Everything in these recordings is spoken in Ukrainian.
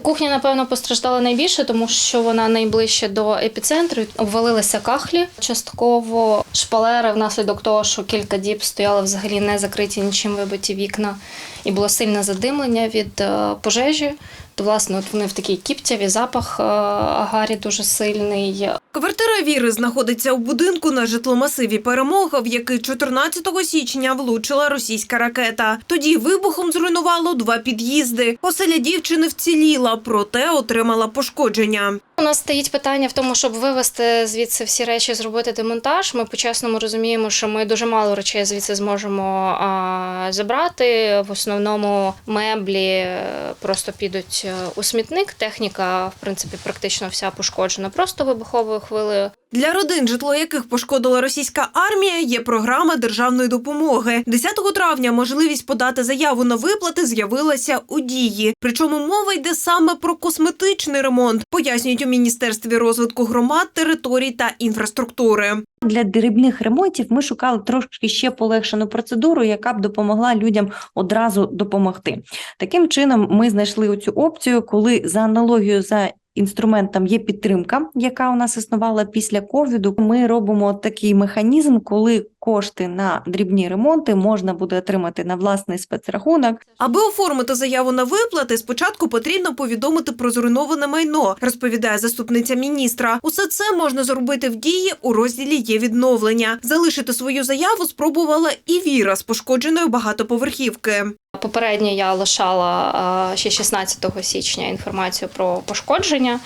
Кухня, напевно, постраждала найбільше, тому що вона найближче до епіцентру. Обвалилися кахлі частково. Шпалери внаслідок того, що кілька діб стояли взагалі не закриті нічим вибиті вікна, і було сильне задимлення від е, пожежі. То, власне, от вони в такій кіптяві, запах е, агарі дуже сильний. Квартира Віри знаходиться у будинку на житломасиві Перемога, в який 14 січня влучила російська ракета. Тоді вибухом зруйнувало два під'їзди. Оселя дівчини вціліла, проте отримала пошкодження. У нас стоїть питання в тому, щоб вивезти звідси всі речі, зробити демонтаж. Ми по-чесному розуміємо, що ми дуже мало речей звідси зможемо а, забрати. В основному меблі е, просто підуть е, у смітник. Техніка, в принципі, практично вся пошкоджена просто вибуховою хвилею. Для родин, житло яких пошкодила російська армія, є програма державної допомоги. 10 травня можливість подати заяву на виплати з'явилася у дії. Причому мова йде саме про косметичний ремонт, пояснюють у міністерстві розвитку громад, територій та інфраструктури. Для дрібних ремонтів ми шукали трошки ще полегшену процедуру, яка б допомогла людям одразу допомогти. Таким чином, ми знайшли цю опцію, коли за аналогією за інструментом є підтримка, яка у нас існувала після ковіду. Ми робимо такий механізм, коли кошти на дрібні ремонти можна буде отримати на власний спецрахунок. Аби оформити заяву на виплати, спочатку потрібно повідомити про зруйноване майно, розповідає заступниця міністра. Усе це можна зробити в дії у розділі є відновлення. Залишити свою заяву спробувала і Віра з пошкодженої багатоповерхівки. Попередньо я лишала ще 16 січня інформацію про пошкодження.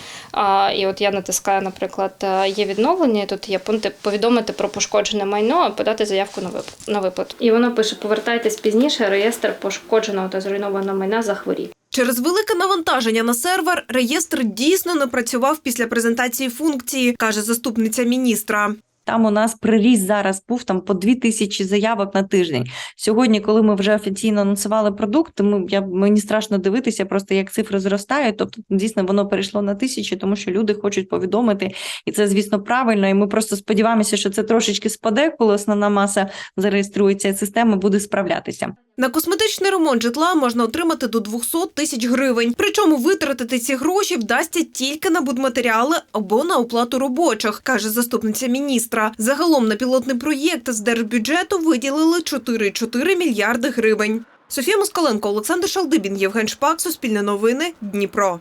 І от я натискаю, наприклад, е, є відновлення. Тут є пункти повідомити про пошкоджене майно, подати заявку. На виплату. І воно пише: повертайтесь пізніше. Реєстр пошкодженого та зруйнованого майна захворів. Через велике навантаження на сервер реєстр дійсно не працював після презентації функції, каже заступниця міністра. Там у нас приріс зараз був там по дві тисячі заявок на тиждень. Сьогодні, коли ми вже офіційно анонсували продукт, ми я мені страшно дивитися, просто як цифри зростають. Тобто, дійсно, воно перейшло на тисячі, тому що люди хочуть повідомити, і це звісно правильно. І ми просто сподіваємося, що це трошечки спаде, коли основна маса зареєструється, і система буде справлятися. На косметичний ремонт житла можна отримати до 200 тисяч гривень. Причому витратити ці гроші вдасться тільки на будматеріали або на оплату робочих, каже заступниця міністра. Загалом на пілотний проєкт з держбюджету виділили 4,4 мільярди гривень. Софія Москаленко, Олександр Шалдибін, Євген Шпак, Суспільне новини, Дніпро.